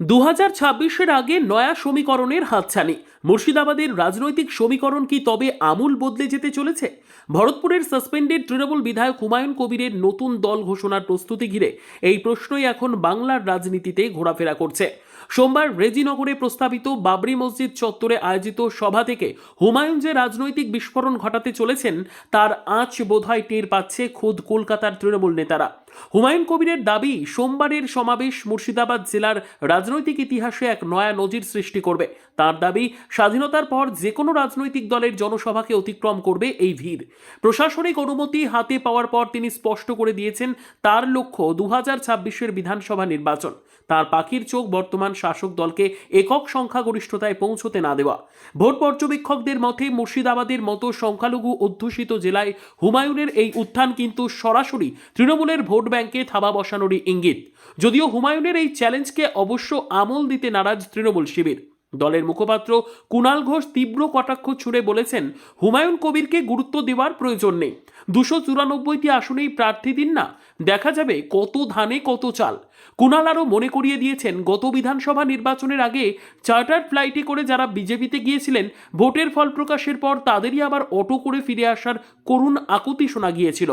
দু হাজার ছাব্বিশের আগে নয়া সমীকরণের হাতছানি। মুর্শিদাবাদের রাজনৈতিক সমীকরণ কি তবে আমূল বদলে যেতে চলেছে? ভরতপুরের সাসপেন্ডেড তৃণমূল বিধায়ক হুমায়ুন কবিরের নতুন দল ঘোষণার প্রস্তুতি ঘিরে এই প্রশ্নই এখন বাংলার রাজনীতিতে ঘোরাফেরা করছে। সোমবার রেজিনগরে প্রস্তাবিত বাবরি মসজিদ চত্বরে আয়োজিত সভা থেকে হুমায়ুন যে রাজনৈতিক বিস্ফোরণ ঘটাতে চলেছেন, তার আঁচ বোধহয় টের পাচ্ছে খোদ কলকাতার তৃণমূল নেতারা। হুমায়ুন কবিরের দাবি, সোমবারের সমাবেশ মুর্শিদাবাদ জেলার রাজনৈতিক ইতিহাসে এক নয়া নজির সৃষ্টি করবে। তার দাবি, স্বাধীনতার পর যে কোনো রাজনৈতিক দলের জনসভাকে অতিক্রম করবে এই ভিড়। প্রশাসনিক অনুমতি হাতে পাওয়ার পর তিনি স্পষ্ট করে দিয়েছেন, তার লক্ষ্য দু হাজার ছাব্বিশের বিধানসভা নির্বাচন। তার পাখির চোখ বর্তমান শাসক দলকে একক সংখ্যাগরিষ্ঠতায় পৌঁছতে না দেওয়া। ভোট পর্যবেক্ষকদের মতে, মুর্শিদাবাদের মতো সংখ্যালঘু অধ্যুষিত জেলায় হুমায়ুনের এই উত্থান কিন্তু সরাসরি তৃণমূলের ভোট ব্যাংকে থাবা বসানোরই ইঙ্গিত। যদিও হুমায়ুনের এই চ্যালেঞ্জকে অবশ্য আমল দিতে নারাজ তৃণমূল শিবির। দলের মুখপাত্র কুণাল ঘোষ তীব্র কটাক্ষ ছুড়ে বলেছেন, হুমায়ুন কবিরকে গুরুত্ব দেওয়ার প্রয়োজন নেই। দুশো চুরানব্বইটি আসনেই প্রার্থী দিন না, দেখা যাবে কত ধানে কত চাল। কুণাল আরও মনে করিয়ে দিয়েছেন, গত বিধানসভা নির্বাচনের আগে চার্টার ফ্লাইটে করে যারা বিজেপিতে গিয়েছিলেন, ভোটের ফল প্রকাশের পর তাদেরই আবার অটো করে ফিরে আসার করুণ আকুতি শোনা গিয়েছিল।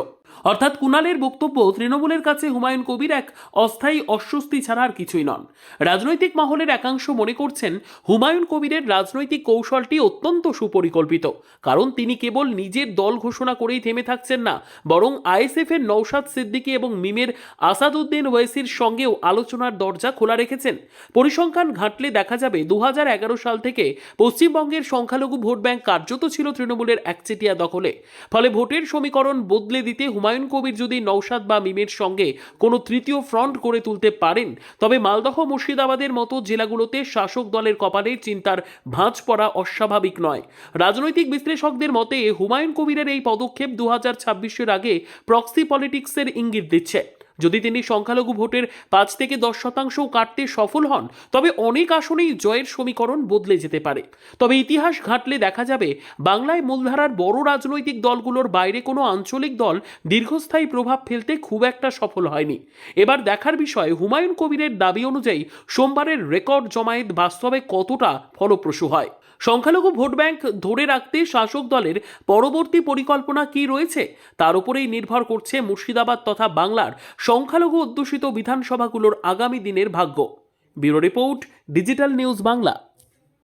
অর্থাৎ কুণালের বক্তব্য তৃণমূলের কাছে হুমায়ুন কবির এক অস্থায়ী অস্বস্তি ছাড়া আর কিছুই নন। রাজনৈতিক মহলের একাংশ মনে করছেন, হুমায়ুন কবিরের রাজনৈতিক কৌশলটি অত্যন্ত সুপরিকল্পিত, কারণ তিনি কেবল নিজের দল ঘোষণা করেই থেমে থাকছেন না, বরং আইএসএফ এর নৌসাদ সিদ্দিকী এবং মিমের আসাদুদ্দিন ওয়েসির সঙ্গেও আলোচনার দরজা খোলা রেখেছেন। পরিসংখ্যান ঘাটলে দেখা যাবে দু হাজার এগারো সাল থেকে পশ্চিমবঙ্গের সংখ্যালঘু ভোট ব্যাংক কার্যত ছিল তৃণমূলের একচেটিয়া দখলে, ফলে ভোটের সমীকরণ বদলে দিতে হুমায়ুন কবির যদি নৌসাদ বা মিমের সঙ্গে কোনো তৃতীয় ফ্রন্ট গড়ে তুলতে পারেন, তবে মালদহ মুর্শিদাবাদের মতো জেলাগুলোতে শাসক দলের কপালে চিন্তার ভাঁজ পড়া অস্বাভাবিক নয়। রাজনৈতিক বিশ্লেষকদের মতে, হুমায়ুন কবিরের এই পদক্ষেপ দু হাজার ছাব্বিশের আগে প্রক্সি পলিটিক্সের ইঙ্গিত দিচ্ছে। যদি তিনি সংখ্যালঘু ভোটের পাঁচ থেকে দশ শতাংশও কাটতে সফল হন, তবে অনেক আসনেই জয়ের সমীকরণ বদলে যেতে পারে। তবে ইতিহাস ঘাঁটলে দেখা যাবে, বাংলায় মূলধারার বড় রাজনৈতিক দলগুলোর বাইরে কোনো আঞ্চলিক দল দীর্ঘস্থায়ী প্রভাব ফেলতে খুব একটা সফল হয়নি। এবার দেখার বিষয়, হুমায়ুন কবিরের দাবি অনুযায়ী সোমবারের রেকর্ড জমায়েত বাস্তবে কতটা ফলপ্রসূ হয়? সংখ্যালঘু ভোট ব্যাংক ধরে রাখতে শাসক দলের পরবর্তী পরিকল্পনা কি রয়েছে? তার উপরেই নির্ভর করছে মুর্শিদাবাদ তথা বাংলার সংখ্যালঘু অধ্যুষিত বিধানসভাগুলোর আগামী দিনের ভাগ্য। Bureau report digital news Bangla.